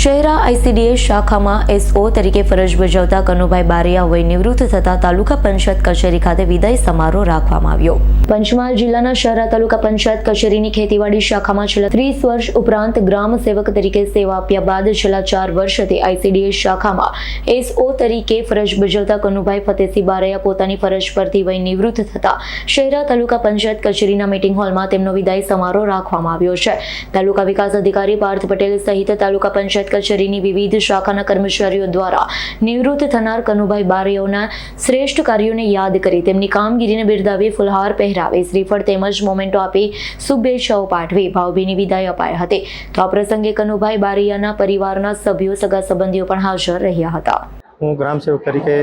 Shehera ICDS શાખામાં SO તરીકે ફરજ બજાવતા કનુભાઈ બારિયા વય નિવૃત્ત થતા તાલુકા પંચાયત કચેરી ખાતે વિદાય સમારોહ રાખવામાં આવ્યો. પંચમહાલ જિલ્લાના શહેરા તાલુકા પંચાયત કચેરીની ખેતીવાડી શાખામાં છેલ્લા ત્રીસ વર્ષ ઉપરાંત ગ્રામ સેવક તરીકે સેવા આપ્યા બાદ છેલ્લા ચાર વર્ષથી આઈસીડીએસ શાખામાં એસઓ તરીકે ફરજ બજાવતા કનુભાઈ ફતેસિંહ બારૈયા પોતાની ફરજ પરથી વય નિવૃત્ત થતા શહેરા તાલુકા પંચાયત કચેરીના મીટિંગ હોલમાં તેમનો વિદાય સમારોહ રાખવામાં આવ્યો છે. તાલુકા વિકાસ અધિકારી પાર્થ પટેલ સહિત તાલુકા પંચાયત કચેરીની વિવિધ શાખાના કર્મચારીઓ દ્વારા નિવૃત્ત થનાર કનુભાઈ બારીઓના શ્રેષ્ઠ કાર્યોને યાદ કરી તેમની કામગીરીને બિરદાવી ફુલહાર પહેરાવી. શ્રીફળ તેમજ મોમેન્ટો આપી શુભેચ્છાઓ પાઠવી. ભાવભીની વિદાય અપાઈ હતી. તો આ પ્રસંગે કનુભાઈ બારીયાના પરિવારના સભ્યો, સગા સંબંધીઓ પણ હાજર રહ્યા હતા. હું ગ્રામ સેવક તરીકે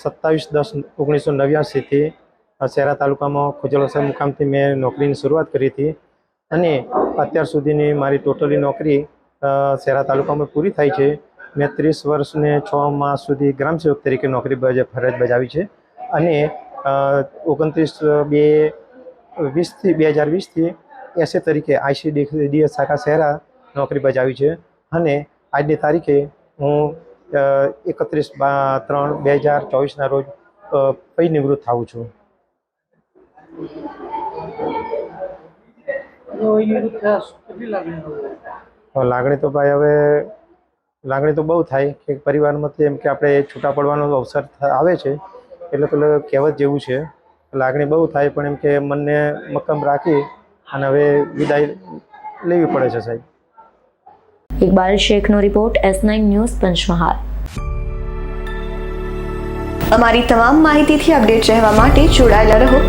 સત્તાવીસ દસ ઓગણીસો નવ્યાસીથી શહેરા તાલુકામાં ખુજલસર મુકામથી મેં નોકરીની શરૂઆત કરી હતી. અને અત્યાર સુધીની મારી ટોટલી નોકરી અ, શહેરા તાલુકામાં પૂરી થાય છે. મેં ત્રીસ વર્ષને છ માસ સુધી ગ્રામ સેવક તરીકે નોકરી ફરજ બજાવી છે. અને ઓગણત્રીસ બે વીસથી બે હજાર વીસથી એસએ તરીકે આઈસી ડીએસ શાખા શહેરા નોકરી બજાવી છે. અને આજની તારીખે હું એકત્રીસ ત્રણ બે હજાર ચોવીસના રોજ પૈ નિવૃત્ત થાઉં છું. કેટલી લાગણી તો ભાઈ હવે, લાગણી તો બહુ થાય કે પરિવારમાંથી એમ કે આપણે છૂટા પડવાનો અવસર આવે છે. એટલે પેલું કહેવત જેવું છે. લાગણી બહુ થાય પણ એમ કે મનને મક્કમ રાખી અને હવે વિદાય લેવી પડે છે સાહેબ. Iqbal શેખનો report S nine news Panchmahal. અમારી તમામ માહિતીથી અપડેટ રહેવા માટે જોડાયેલા રહો